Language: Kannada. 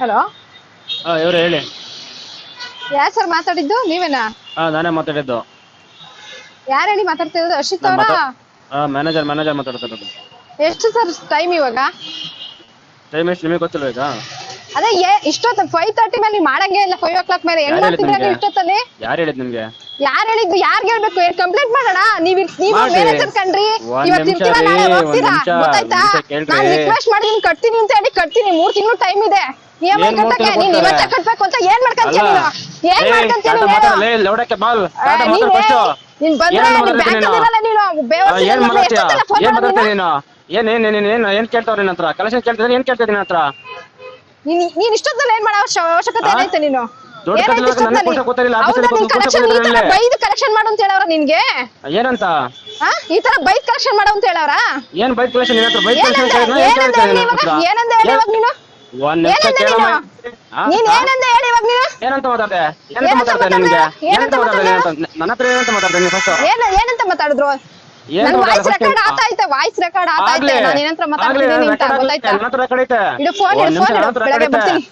ಹಲೋ? ಹಾ ಇವ್ರು ಹೇಳಿ. ಯಾರ್ ಸರ್ ಮಾತಾಡಿದ್ದು? ನೀವೇನಾ? ಹಾ ನಾನೇ ಮಾತಾಡಿದ್ದು. ಯಾರು ಹೇಳಿ ಮಾತಾಡ್ತಿರೋದು? ಅರ್ಷಿತ್ ಅವರ? ಹಾಂ ಮ್ಯಾನೇಜರ್ ಮ್ಯಾನೇಜರ್ ಮಾತಾಡ್ತಿರೋದು. ಎಷ್ಟು ಸರ್ ಟೈಮ್ ಇವಾಗ? ಟೈಮ್ ಎಷ್ಟು ನಿಮಗೆ ಗೊತ್ತಿಲ್ಲ ಈಗ? ಅದೇ ಏ ಇಷ್ಟೊತ್ತು ಫೈವ್ ತರ್ಟಿ ಮೇಲೆ ನೀವು ಮಾಡಂಗೆ ಇಲ್ಲ ಫೈವ್ ಓ ಕ್ಲಾಕ್ ಮೇಲೆ. ಹೆಂಗ್ ಯಾರ್ ಹೇಳಿದ್ ಮಾಡ್ತಿದ್ರೆ ನಿಮ್ಗೆ? ಇಷ್ಟೊತ್ತಲ್ಲಿ? ಯಾರು ಹೇಳಿದ್ ನಿಮಗೆ? ಯಾರು ಹೇಳಿದ್ದು ಯಾರ್ ಹೇಳ್ಬೇಕು? ಕಂಪ್ಲೇಂಟ್ ಮಾಡೋಣ? ನೀವ್ ನೀವ್ ಮಾಡ್ರಿ. ಮ್ಯಾನೇಜರ್ ಕಣ್ರಿ. ಒಂದ್ ಇವತ್ತು ನಿಮಿಷ ಇರ್ತೀರಾ ನಾಳೆ ರೀ, ಹೋಗ್ತೀರಾ? ನಿಮಿಷ, ಗೊತ್ತಾಯ್ತಾ? ಒಂದ್ ನಿಮಿಷ ಕೇಳ್ರಿ. ನಾನು ರಿಕ್ವೆಸ್ಟ್ ಮಾಡಿದೀನಿ ಕಟ್ತೀನಿ ಅಂತ ಹೇಳಿ ಕಟ್ತೀನಿ. ಮೂರ್ ತಿಂಗಳು ಟೈಮ್ ಇದೆ. ಇ ಎಂ ಐ ಏನ್ ಮೂರ್ ಕಟ್ಟಕ್ಕೆ ತಿಂಗ್ಳು ನೀನ್ ಕೊಡ್ತಾರೆ? ಕಟ್ಬೇಕು ಅಂತ ಏನ್ ಮಾಡ್ಕೊಂತೀಯ ಅಲ್ಲ. ನೀನು? ಏನ್ ಮಾಡ್ಕೊಂತೀಯ ನೀನು? ಹೇಳು? ಲೌಡಕ್ಕೆ ಬಾಲ್. ಆ, ನೀನ್. ಏ- ನೀನ್ ಬಂದ್ರೆ ನೀನ್ ಬ್ಯಾಂಕ್ ಇರಲ್ಲ ನೀನು. ಬೇವರ್ಸಿ ಏನ್ ಇರಲ್ಲ, ಮಾತಾಡ್ತೀಯ? ಎಷ್ಟೊತ್ತೆಲ್ಲ phone ಏನ್ ಮಾಡೋದು ಮಾತಾಡ್ತೀಯ ನೀನು? ನೀನು ಏನ್ ಏನ್ ಏನ್ ಏನ್ ಏನ್ ಕೇಳ್ತಾವ್ರ ನಿನ್ನ ಹತ್ರ? ಕಲೆಕ್ಷನ್ ಕೇಳ್ತಿದ್ರೆ ಏನ್ ಕೇಳ್ತಿದ್ದೀನಿ ನಿನ್ನ ಹತ್ರ? ನೀನ್ ನೀನ್ ಇಷ್ಟೊತ್ತಲ್ಲಿ ಏನ್ ಮಾಡೋ ಅವಶ್ಯ- ಅವಶ್ಯಕತೆ ಆ? ಏನೈತೆ ನೀನು? ದುಡ್ಡು ನನಗೆ ಆಫೀಸಲ್ಲಿ. ಬೈದು ಕಲೆಕ್ಷನ್ ಮಾಡು ಅಂತ ಹೇಳವ್ರ ನಿನ್ಗೆ? ಏನಂತ? ಆ? ಈ ತರ ಬೈದ್ ಕಲೆಕ್ಷನ್ ಮಾಡು ಅಂತ ಹೇಳವ್ರ? ಏನ್ ಬೈಕ್ ಕಲೆಕ್ಷನ್ ನಿನ್ನ ಹತ್ರ ಬೈಕ್ ಕಲೆಕ್ಷನ್ ಏನಂದೆ ಹೇಳಿ ಇವಾಗ? ಏನಂದೆ ಹೇಳಿ ಇವಾಗ ನೀನು? ಒಂದ್ ನಿಮಿಷ ಏನಂದೆ ಕೇಳಮ್ಮ. ನೀನು? ಆ? ನೀನ್ ಏನಂದೆ ಹೇಳಿ ಇವಾಗ ನೀನು? ಏನಂತ ಮಾತಾಡ್ದೆ? ಏನಂತ ಏನಂತ ಮಾತಾಡ್ದೆ ನಿಮ್ಗೆ? ಮಾತಾಡ್ದೆ? ಏನಂತ ಏನಂತ ಮಾತಾಡ್ದೆ? ಮಾತಾಡ್ದೆ? ಅಂತ ನನ್ನ ಹತ್ರ ಏನಂತ ಮಾತಾಡ್ದೆ ನೀವು ಫಸ್ಟ್ ಏನ ಏನಂತ ಮಾತಾಡಿದ್ರು? ಏನ್ ನನ್ ವಾಯ್ಸ್ ಮಾತಾಡ್ದೆ ರೆಕಾರ್ಡ್ first? ವಾಯ್ಸ್ ರೆಕಾರ್ಡ್ ಆಗ್ಲೇ. ನಾನು ಏನಂತ್ರ ಆಗ್ಲೇ ಮಾತಾಡ್ತಿದ್ದೀನಿ ಅಂತ record ಆಗ್ಲೇ, ಗೊತ್ತಾಯ್ತಾ? ನನ್ನ ಹತ್ರ record ಐತೆ. ಇಡು ಫೋನ್ ಒಂದ್ ಇಡು ನಿಮಿಷ ಫೋನ್ ನನ್ನ ಇಡು ಹತ್ರ ಬೆಳಗ್ಗೆ record ಐತೆ. ಬರ್ತೀನಿ.